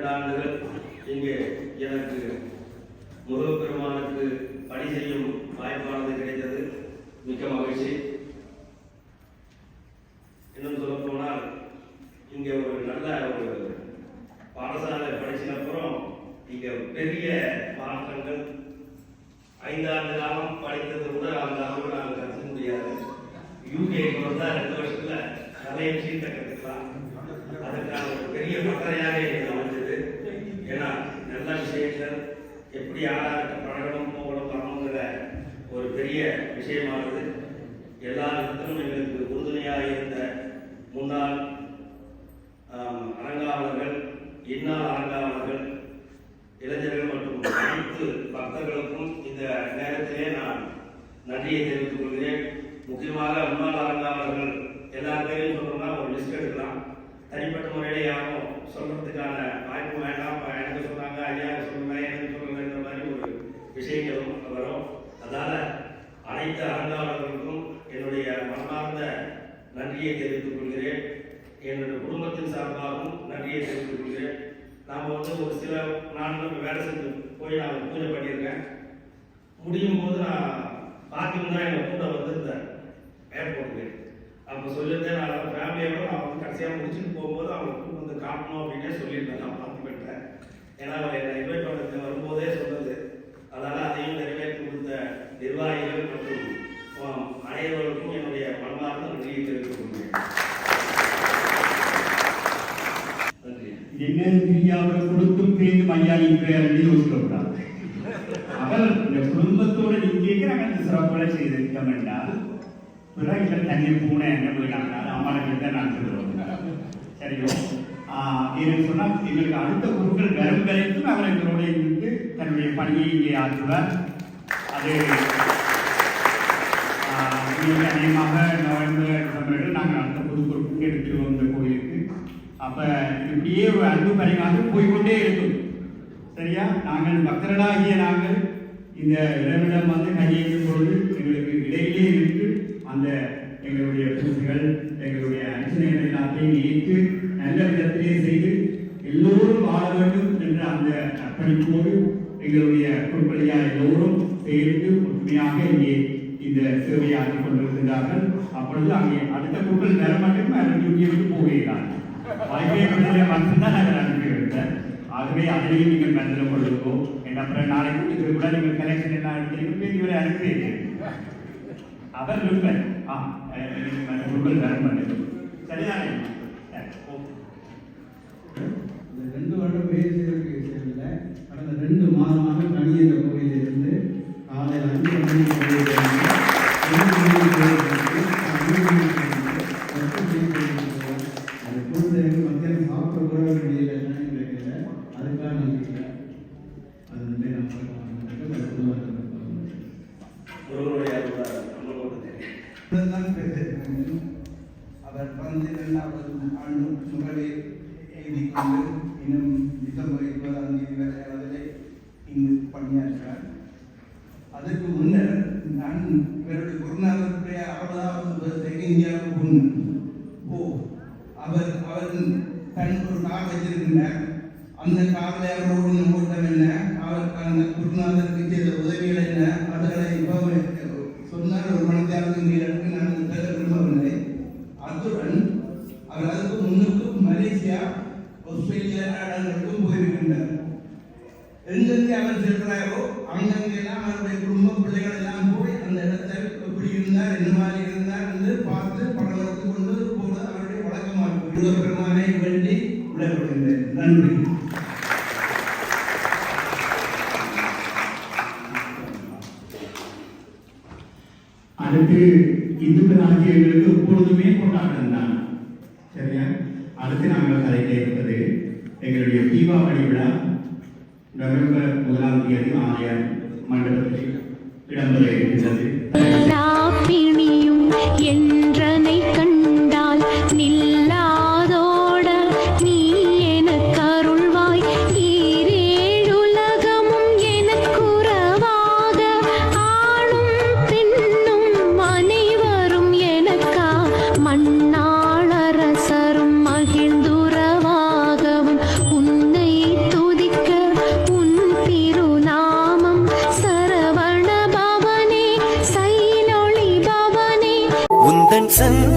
இரண்டு ஆண்டுகள் இங்கே எனக்கு முருகப்பெருமானுக்கு பணி செய்யும் வாய்ப்பானது கிடைத்தது. மிக்க மகிழ்ச்சி. இன்னும் சொல்ல போனால் இங்கே ஒரு நல்ல ஒரு பாடசாலை படிச்சதுக்கப்புறம் இங்கே பெரிய மாற்றங்கள் ஐந்தாண்டு காலம் படித்தது கூட அந்த அளவு நாங்கள் கற்றுக்க முடியாது. யூகேக்கு வந்தால் ரெண்டு வருஷத்தில் நிறைய விஷயத்தை கற்றுக்கலாம். அதற்கான ஒரு பெரிய பட்டறை முன்னாள் ஆம், அரங்காவலர்கள் இந்நாள் அரங்காவலர்கள் இளைஞர்கள் மற்றும் அனைத்து பக்தர்களுக்கும் இந்த நேரத்திலே நான் நன்றியை தெரிவித்துக் கொள்கிறேன். முக்கியமாக முன்னாள் அரங்காவலர்கள் எல்லாருமே பேரையும் சொல்லணும்னா ஒரு லிஸ்ட் எடுக்கலாம் தனிப்பட்ட முறையில யாரும் சொல்றதுக்கான வாய்ப்பு வேண்டாம் இப்ப எனக்கு சொன்னாங்க ஐயா சொல்லுங்க எனக்கு சொல்லுங்கன்ற மாதிரி ஒரு விஷயங்களும் வரும் அதனால அனைத்து அரங்காவலர்களுக்கும் என்னுடைய மனமார்ந்த நன்றியை தெரிவித்துக் கொள்கிறேன். என்னுடைய குடும்பத்தின் சார்பாகவும் நன்றியை தெரிவித்துக் கொள்கிறேன். நாம் வந்து ஒரு சில நாட்கள் வேலை செஞ்சு போய் நான் பூஜை பண்ணியிருக்கேன். முடியும் போது நான் பார்க்கிங் தான் எங்கள் கூட வந்திருந்தேன் ஏர்போர்ட்டுக்கு அப்போ சொல்லியிருந்தேன் நான் ஃபேமிலியோட நான் வந்து கடைசியாக முடிச்சுட்டு போகும்போது அவங்க வந்து காட்டணும் அப்படின்னே சொல்லியிருந்தேன். நான் பார்த்துக்கிட்டேன் ஏன்னா அவர் என்னை இன்வைட் பண்ணுறது வரும்போதே சொன்னது. அதனால் அதையும் நிறைவேற்றி கொடுத்த நிர்வாகிகள் மற்றும் அனைவருக்கும் என்னுடைய மனமார்ந்த நன்றியை தெரிவித்துக் கொள்கிறேன் நன்றி என்னன்னு தெரியாமல் கொடுத்தும் பிரிந்து ஐயா இன்று யோசிக்கக்கூடாது அவர் இந்த குடும்பத்தோடு இங்கே நாங்கள் சிறப்புகளை செய்திருக்கோம் என்றால் பிறகு இவர் தண்ணி பூனை என்ன போயிட்டாங்க. அம்மாவுக்கு தான் நான் சொல்லுவோம் சரியோ? ஆஹ் சொன்னால் எங்களுக்கு அடுத்த குருக்கள் வரும் வரைக்கும் அவர் எங்களோட இருந்து தன்னுடைய பணியை இங்கே ஆற்றுவார். அது அதிகமாக நவம்பர் நாங்கள் அடுத்த புது பொறுப்புக்கு எடுத்து வந்து அப்ப இப்படியே ஒரு அன்பு பரிமாற்றம் போய்க்கொண்டே இருக்கும். சரியா? நாங்கள் பக்தர்களாகிய நாங்கள் இந்த இறைவனிடம் வந்து கையேற்றும் பொழுது எங்களுக்கு இடையிலே இருந்து அந்த எங்களுடைய பூஜைகள் எங்களுடைய அர்ச்சனைகள் எல்லாத்தையும் ஏற்று நல்ல விதத்திலே செய்து எல்லோரும் வாழ வேண்டும் என்ற அந்த அர்ப்பணிப்போடு எங்களுடைய குறிப்பிடையார் எல்லோரும் சேர்ந்து ஒற்றுமையாக இங்கே இந்த சேவையை கொண்டிருக்கிறார்கள் அப்பொழுது அங்கே அடுத்த குழுக்கள் வர மட்டும் அவர் டியூட்டிக்கு போகிறார்கள் வாழ்க்கை விடுதலை மட்டும்தான் நாங்கள் அனுப்பிவிட்டேன் ஆகவே அதிலையும் நீங்கள் மனதில் கொள்ளுங்கோ. என்ன அப்புறம் நாளை இதுக்கு கூட நீங்கள் கலெக்ஷன் எல்லாம் எடுத்து இவரை அனுப்பிடுங்க அவர் லுக்கல் ஆ குழுக்கள் வர மாட்டேங்குது சரிதானே? இன்னும் டிசம்பர் இருபதாம் தேதி வரை அதிலே இங்கு பணியாற்றினார் அதற்கு முன்னர் நான் இவருடைய குருநாதருடைய அறுபதாவது வருஷத்துக்கு இந்தியாவுக்கு போனேன் ஓ அவர் அவர் தன் ஒரு கார் வச்சிருக்கின்றார். அந்த காரில் அவரோடு ஓட்டம் என்ன? அவருக்கு அந்த குருநாதருக்கு செய்த உதவிகள் என்ன? அதுகளை இப்போ சொன்னால் ஒரு மனத்தியாளருக்கு நீருக்கு நான் விரும்பவில்லை. அத்துடன் அவர் அதுக்கு முன்னுக்கு மலேசியா ஆஸ்திரேலியா நாடுகளுக்கும் போயிருக்கின்றார் எங்கெங்கே அவர் செல்றாரோ அங்கங்கெல்லாம் அவருடைய குடும்ப பிள்ளைகள் எல்லாம் போய் அந்த இடத்தை எப்படி இருந்தார் என்ன மாதிரி இருந்தார் என்று பார்த்து படம் எடுத்து கொண்டு போவது அவருடைய வழக்கமாக பெருமானை வேண்டி விடைபெறுகின்றேன் நன்றி அடுத்து இந்துக்களாகிய எங்களுக்கு எப்பொழுதுமே கொண்டாட்டம் தான் சரியா அடுத்து நாங்கள் கதைக்க இருப்பது எங்களுடைய தீபாவளி விழா நவம்பர் முதலாம் தேதி ஆலய மண்டபத்தில் இடம்பெற இருக்கின்றது. listen.